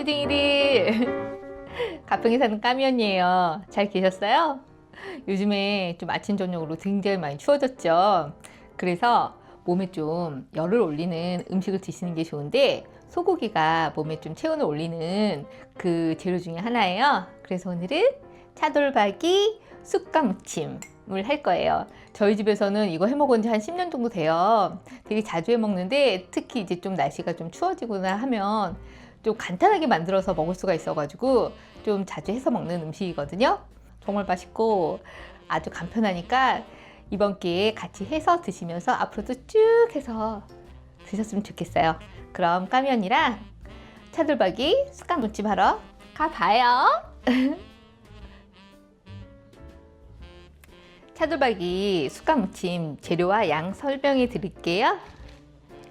띠딩이리 가평에 사는 까미언이에요. 잘 계셨어요? 요즘에 좀 아침 저녁으로 굉장히 많이 추워졌죠. 그래서 몸에 좀 열을 올리는 음식을 드시는 게 좋은데 소고기가 몸에 좀 체온을 올리는 그 재료 중에 하나예요. 그래서 오늘은 차돌박이 쑥가무침을 할 거예요. 저희 집에서는 이거 해 먹은 지 한 10년 정도 돼요. 되게 자주 해 먹는데 특히 이제 좀 날씨가 좀 추워지거나 하면 좀 간단하게 만들어서 먹을 수가 있어가지고 좀 자주 해서 먹는 음식이거든요. 정말 맛있고 아주 간편하니까 이번 기회에 같이 해서 드시면서 앞으로도 쭉 해서 드셨으면 좋겠어요. 그럼 까면이랑 차돌박이 숟갈 무침 하러 가봐요. 차돌박이 숟갈 무침 재료와 양 설명해 드릴게요.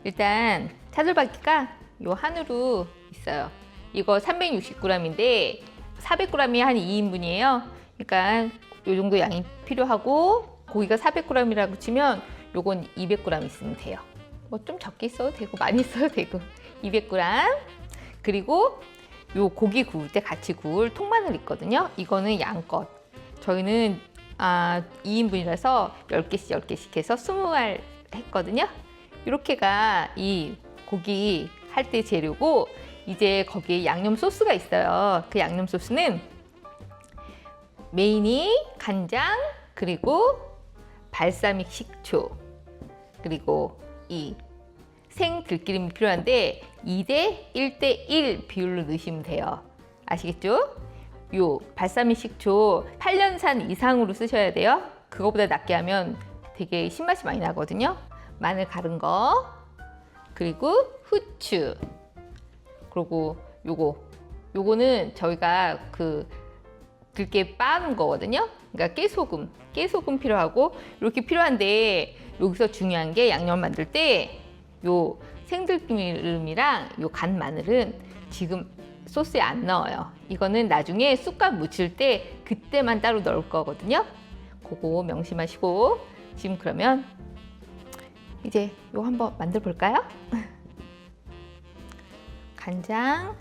일단 차돌박이가 요 한우로 있어요. 이거 360g인데 400g이 한 2인분이에요. 그러니까 요 정도 양이 필요하고 고기가 400g이라고 치면 요건 200g 있으면 돼요. 뭐 좀 적게 있어도 되고 많이 있어도 되고 200g 그리고 요 고기 구울 때 같이 구울 통마늘 있거든요. 이거는 양껏. 저희는 아, 2인분이라서 10개씩 10개씩 해서 20알 했거든요. 이렇게가 이 고기 할 때 재료고 이제 거기에 양념 소스가 있어요. 그 양념 소스는 메인이 간장 그리고 발사믹 식초 그리고 이 생 들기름이 필요한데 2대 1대 1 비율로 넣으시면 돼요. 아시겠죠? 요 발사믹 식초 8년산 이상으로 쓰셔야 돼요. 그거보다 낮게 하면 되게 신맛이 많이 나거든요. 마늘 갈은 거 그리고 후추 그리고 요거 요거는 저희가 그 들깨 빻은 거거든요. 그러니까 깨소금, 깨소금 필요하고 이렇게 필요한데 여기서 중요한 게 양념 만들 때 요 생들기름이랑 요 간 마늘은 지금 소스에 안 넣어요. 이거는 나중에 쑥갓 무칠 때 그때만 따로 넣을 거거든요. 그거 명심하시고 지금 그러면 이제 요 한번 만들어 볼까요? 간장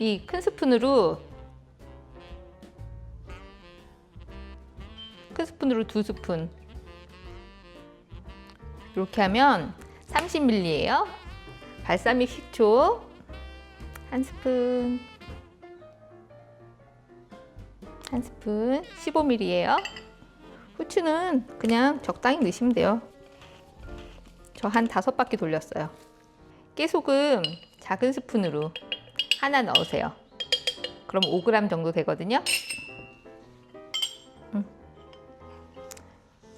이 큰 스푼으로 큰 스푼으로 두 스푼 이렇게 하면 30ml예요. 발사믹 식초 한 스푼 한 스푼 15ml예요. 후추는 그냥 적당히 넣으시면 돼요. 저 한 다섯 바퀴 돌렸어요. 깨소금 작은 스푼으로 하나 넣으세요. 그럼 5g 정도 되거든요. 음.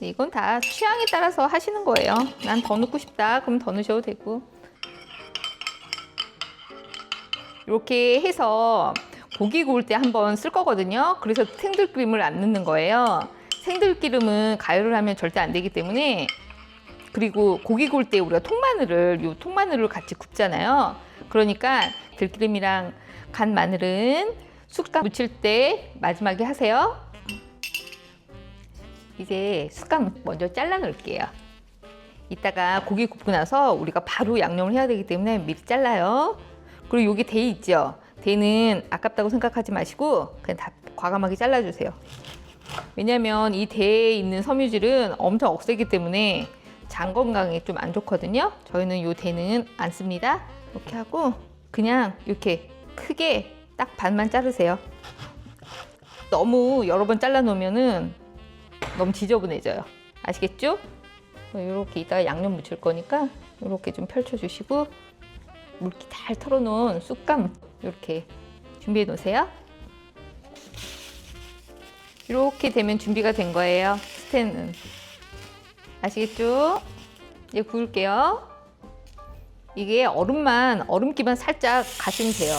이건 다 취향에 따라서 하시는 거예요. 난 더 넣고 싶다. 그럼 더 넣으셔도 되고. 이렇게 해서 고기 구울 때 한번 쓸 거거든요. 그래서 생들기름을 안 넣는 거예요. 생들기름은 가열을 하면 절대 안 되기 때문에 그리고 고기 구울 때 우리가 통마늘을 요 통마늘을 같이 굽잖아요. 그러니까 들기름이랑 간 마늘은 숟갈 무칠 때 마지막에 하세요. 이제 숟갈 먼저 잘라 놓을게요. 이따가 고기 굽고 나서 우리가 바로 양념을 해야 되기 때문에 미리 잘라요. 그리고 여기 대 있죠. 대는 아깝다고 생각하지 마시고 그냥 다 과감하게 잘라주세요. 왜냐면 이 대에 있는 섬유질은 엄청 억세기 때문에 장 건강에 좀 안 좋거든요. 저희는 이 대는 안 씁니다. 이렇게 하고 그냥 이렇게 크게 딱 반만 자르세요. 너무 여러 번 잘라 놓으면은 너무 지저분해져요. 아시겠죠? 이렇게 이따가 양념 묻힐 거니까 이렇게 좀 펼쳐주시고 물기 잘 털어놓은 쑥감 이렇게 준비해 놓으세요. 이렇게 되면 준비가 된 거예요. 스텐은 아시겠죠? 이제 구울게요. 이게 얼음만 얼음기만 살짝 가시면 돼요.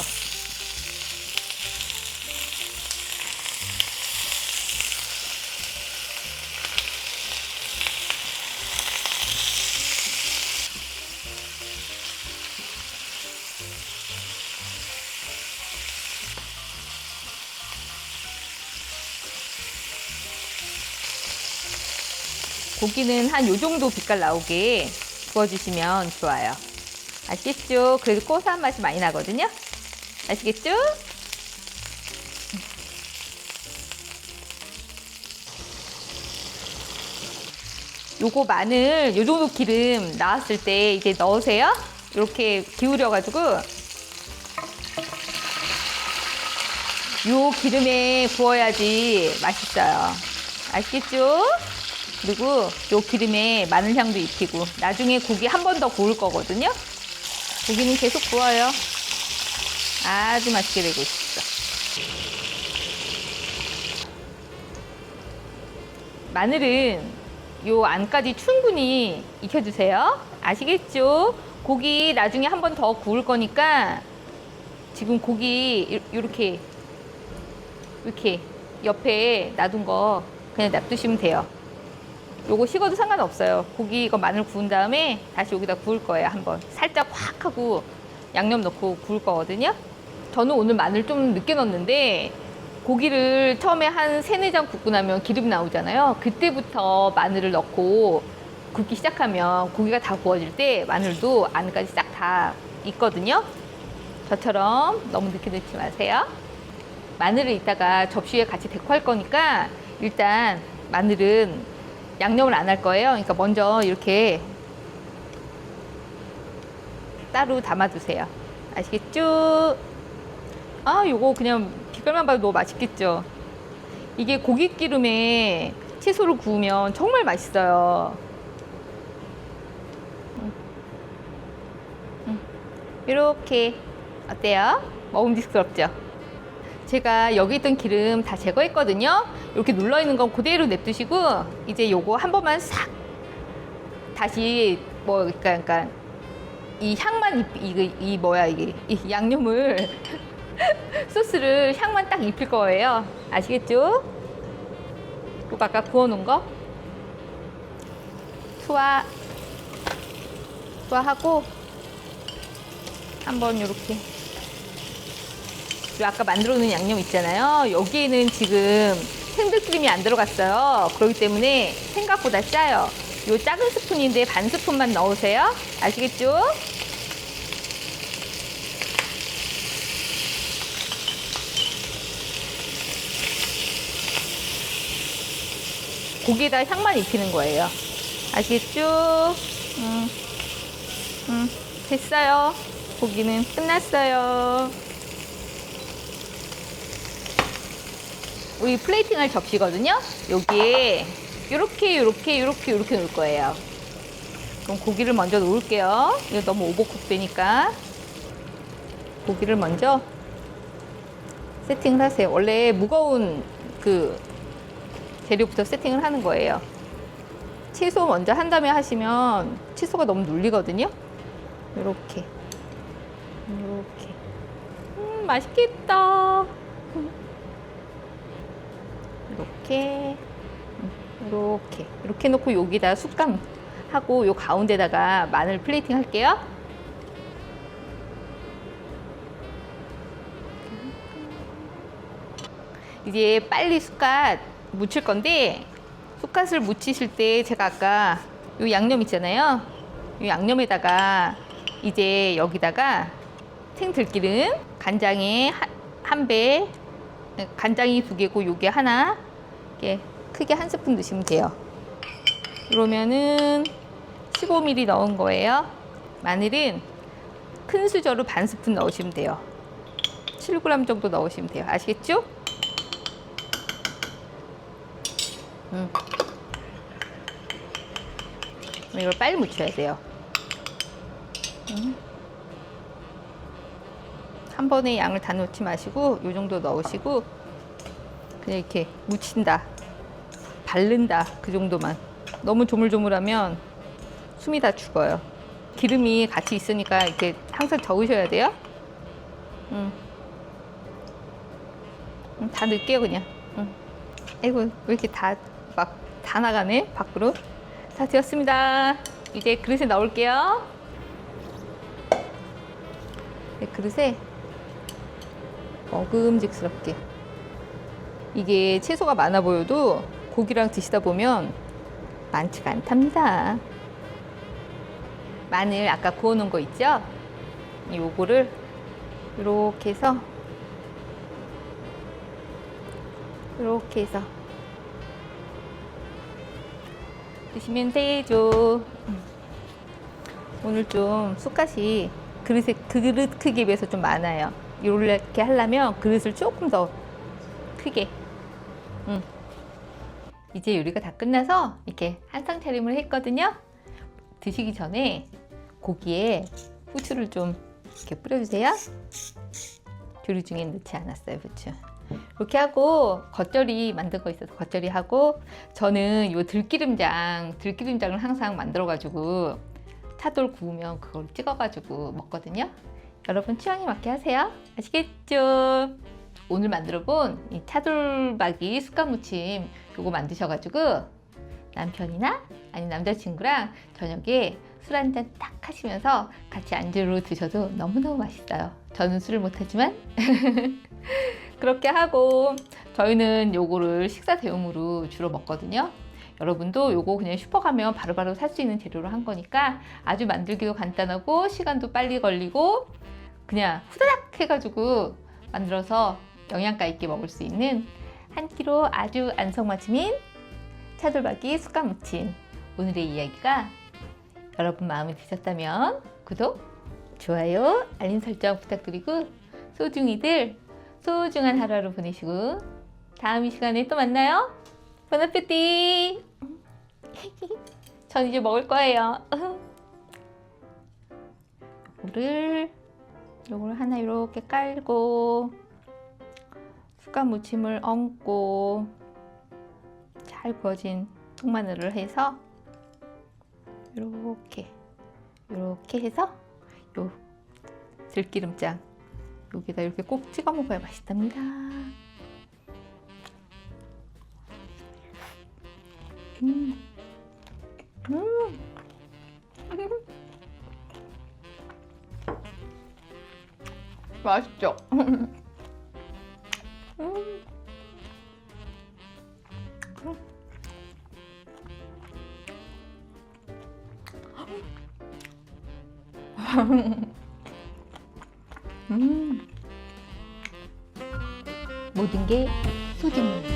고기는 한 요 정도 빛깔 나오게 구워주시면 좋아요. 아시겠죠? 그래도 고소한 맛이 많이 나거든요. 아시겠죠? 요거 마늘 요 정도 기름 나왔을 때 이제 넣으세요. 이렇게 기울여 가지고 요 기름에 구워야지 맛있어요. 아시겠죠? 그리고 요 기름에 마늘 향도 입히고 나중에 고기 한 번 더 구울 거거든요. 고기는 계속 구워요. 아주 맛있게 되고 있어. 마늘은 요 안까지 충분히 익혀주세요. 아시겠죠? 고기 나중에 한 번 더 구울 거니까 지금 고기 이렇게 이렇게 옆에 놔둔 거 그냥 놔두시면 돼요. 요거 식어도 상관없어요. 고기 이거 마늘 구운 다음에 다시 여기다 구울 거예요. 한번 살짝 확 하고 양념 넣고 구울 거거든요. 저는 오늘 마늘 좀 늦게 넣었는데 고기를 처음에 한 세네 장 굽고 나면 기름 나오잖아요. 그때부터 마늘을 넣고 굽기 시작하면 고기가 다 구워질 때 마늘도 안까지 싹다 익거든요. 저처럼 너무 늦게 넣지 마세요. 마늘을 이따가 접시에 같이 데코할 거니까 일단 마늘은 양념을 안 할 거예요. 그러니까 먼저 이렇게 따로 담아두세요. 아시겠죠? 아, 요거 그냥 빛깔만 봐도 너무 맛있겠죠? 이게 고기 기름에 채소를 구우면 정말 맛있어요. 음. 음. 이렇게 어때요? 먹음직스럽죠? 제가 여기 있던 기름 다 제거했거든요. 이렇게 눌러 있는 건 그대로 냅두시고 이제 요거 한 번만 싹 다시 뭐 그러니까, 그러니까 이 향만 입, 이, 이 뭐야 이게 이 양념을 소스를 향만 딱 입힐 거예요. 아시겠죠? 요거 아까 구워놓은 거 투하 투하하고 한번 이렇게 요 아까 만들어 놓은 양념 있잖아요. 여기에는 지금 생들기름이 안 들어갔어요. 그렇기 때문에 생각보다 짜요. 요 작은 스푼인데 반 스푼만 넣으세요. 아시겠죠? 고기에다 향만 입히는 거예요. 아시겠죠? 음, 음, 됐어요. 고기는 끝났어요. 우리 플레이팅 할 접시거든요. 여기에 이렇게 이렇게 이렇게 이렇게 놓을 거예요. 그럼 고기를 먼저 놓을게요. 이거 너무 오버쿡 되니까 고기를 먼저 세팅을 하세요. 원래 무거운 그 재료부터 세팅을 하는 거예요. 채소 먼저 한 다음에 하시면 채소가 너무 눌리거든요. 이렇게 이렇게 음, 맛있겠다. 이렇게 이렇게 이렇게 놓고 여기다 숟감 하고 요 가운데다가 마늘 플레이팅 할게요. 이제 빨리 숟갓 묻힐 건데 숟갓을 묻히실 때 제가 아까 요 양념 있잖아요. 이 양념에다가 이제 여기다가 생들기름 간장에 한 배, 간장이 두 개고 요게 하나 이렇게 크게 한 스푼 넣으시면 돼요. 그러면은 15ml 넣은 거예요. 마늘은 큰 수저로 반 스푼 넣으시면 돼요. 7g 정도 넣으시면 돼요. 아시겠죠? 음. 이걸 빨리 묻혀야 돼요. 음. 한 번에 양을 다 넣지 마시고 이 정도 넣으시고 그냥 이렇게 묻힌다 바른다 그 정도만. 너무 조물조물하면 숨이 다 죽어요. 기름이 같이 있으니까 이렇게 항상 저으셔야 돼요. 음. 음, 다 넣을게요 그냥. 음. 아이고 왜 이렇게 다 막 다 나가네 밖으로? 다 되었습니다. 이제 그릇에 넣을게요. 네, 그릇에 먹음직스럽게 이게 채소가 많아 보여도 고기랑 드시다 보면 많지가 않답니다. 마늘 아까 구워 놓은 거 있죠? 요거를 이렇게 해서 이렇게 해서 드시면 되죠. 음. 오늘 좀 쑥갓이 그릇에 그릇 크기에 비해서 좀 많아요. 이렇게 하려면 그릇을 조금 더 크게. 음. 이제 요리가 다 끝나서 이렇게 한상 차림을 했거든요. 드시기 전에 고기에 후추를 좀 이렇게 뿌려주세요. 조리 중에 넣지 않았어요, 후추. 이렇게 하고 겉절이 만든 거 있어서 겉절이 하고 저는 요 들기름장, 들기름장을 항상 만들어 가지고 차돌 구우면 그걸 찍어 가지고 먹거든요. 여러분 취향에 맞게 하세요. 아시겠죠? 오늘 만들어 본 이 차돌박이 숯갓무침 요거 만드셔가지고 남편이나 아니 남자친구랑 저녁에 술 한 잔 딱 하시면서 같이 안주로 드셔도 너무너무 맛있어요. 저는 술을 못하지만 그렇게 하고 저희는 요거를 식사 대용으로 주로 먹거든요. 여러분도 요거 그냥 슈퍼 가면 바로바로 살 수 있는 재료로 한 거니까 아주 만들기도 간단하고 시간도 빨리 걸리고 그냥 후다닥 해가지고 만들어서 영양가 있게 먹을 수 있는 한 끼로 아주 안성맞춤인 차돌박이 숯갓무침 오늘의 이야기가 여러분 마음에 드셨다면 구독, 좋아요, 알림 설정 부탁드리고 소중이들 소중한 하루하루 보내시고 다음 이 시간에 또 만나요. 보나페티. 전 이제 먹을 거예요. 요거를 요걸 하나 이렇게 깔고 숟갈 무침을 얹고 잘 구워진 통마늘을 해서 이렇게 이렇게 해서 요 들기름장 여기다 이렇게 꼭 찍어 먹어야 맛있답니다. 음. 음. 맛있죠? 음. 음. 모든 게 소중해.